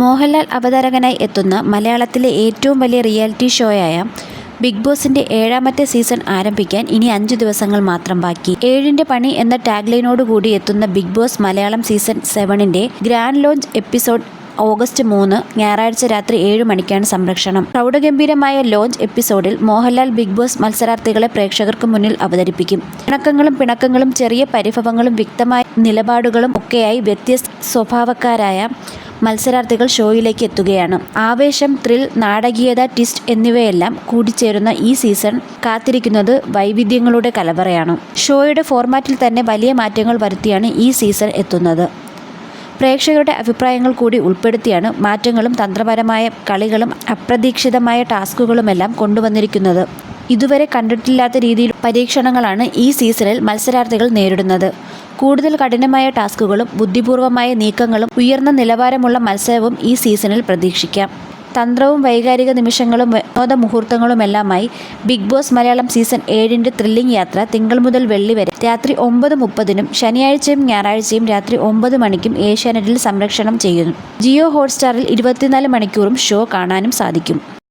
മോഹൻലാൽ അവതാരകനായി എത്തുന്ന മലയാളത്തിലെ ഏറ്റവും വലിയ റിയാലിറ്റി ഷോയായ ബിഗ് ബോസിന്റെ ഏഴാമത്തെ സീസൺ ആരംഭിക്കാൻ ഇനി അഞ്ചു ദിവസങ്ങൾ മാത്രം ബാക്കി. ഏഴിന്റെ പണി എന്ന ടാഗ്ലൈനോടുകൂടി എത്തുന്ന ബിഗ് ബോസ് മലയാളം സീസൺ സെവനിന്റെ ഗ്രാൻഡ് ലോഞ്ച് എപ്പിസോഡ് ഓഗസ്റ്റ് മൂന്ന് ഞായറാഴ്ച രാത്രി ഏഴ് മണിക്കാണ് സംരക്ഷണം പ്രൗഢഗംഭീരമായ ലോഞ്ച് എപ്പിസോഡിൽ മോഹൻലാൽ ബിഗ് ബോസ് മത്സരാർത്ഥികളെ പ്രേക്ഷകർക്ക് മുന്നിൽ അവതരിപ്പിക്കും. പിണക്കങ്ങളും പിണക്കങ്ങളും ചെറിയ പരിഭവങ്ങളും വ്യക്തമായ നിലപാടുകളും ഒക്കെയായി വ്യത്യസ്ത സ്വഭാവക്കാരായ മത്സരാർത്ഥികൾ ഷോയിലേക്ക് എത്തുകയാണ്. ആവേശം ത്രിൽ നാടകീയത ട്വിസ്റ്റ് എന്നിവയെല്ലാം കൂടിച്ചേരുന്ന ഈ സീസൺ കാത്തിരിക്കുന്നത് വൈവിധ്യങ്ങളുടെ കലവറയാണ്. ഷോയുടെ ഫോർമാറ്റിൽ തന്നെ വലിയ മാറ്റങ്ങൾ വരുത്തിയാണ് ഈ സീസൺ എത്തുന്നത്. പ്രേക്ഷകരുടെ അഭിപ്രായങ്ങൾ കൂടി ഉൾപ്പെടുത്തിയാണ് മാറ്റങ്ങളും തന്ത്രപരമായ കളികളും അപ്രതീക്ഷിതമായ ടാസ്കുകളുമെല്ലാം കൊണ്ടുവന്നിരിക്കുന്നത്. ഇതുവരെ കണ്ടിട്ടില്ലാത്ത രീതിയിൽ പരീക്ഷണങ്ങളാണ് ഈ സീസണിൽ മത്സരാർത്ഥികൾ നേരിടുന്നത്. കൂടുതൽ കഠിനമായ ടാസ്കുകളും ബുദ്ധിപൂർവമായ നീക്കങ്ങളും ഉയർന്ന നിലവാരമുള്ള മത്സരവും ഈ സീസണിൽ പ്രതീക്ഷിക്കാം. തന്ത്രവും വൈകാരിക നിമിഷങ്ങളും വിനോദ മുഹൂർത്തങ്ങളുമെല്ലാമായി ബിഗ് ബോസ് മലയാളം സീസൺ ഏഴിന്റെ ത്രില്ലിംഗ് യാത്ര തിങ്കൾ മുതൽ വെള്ളി വരെ രാത്രി ഒമ്പത് മുപ്പതിനും ശനിയാഴ്ചയും ഞായറാഴ്ചയും രാത്രി ഒമ്പത് മണിക്കും ഏഷ്യാനെറ്റിൽ സംരക്ഷണം ചെയ്യുന്നു. ജിയോ ഹോട്ട്സ്റ്റാറിൽ ഇരുപത്തിനാല് മണിക്കൂറും ഷോ കാണാനും സാധിക്കും.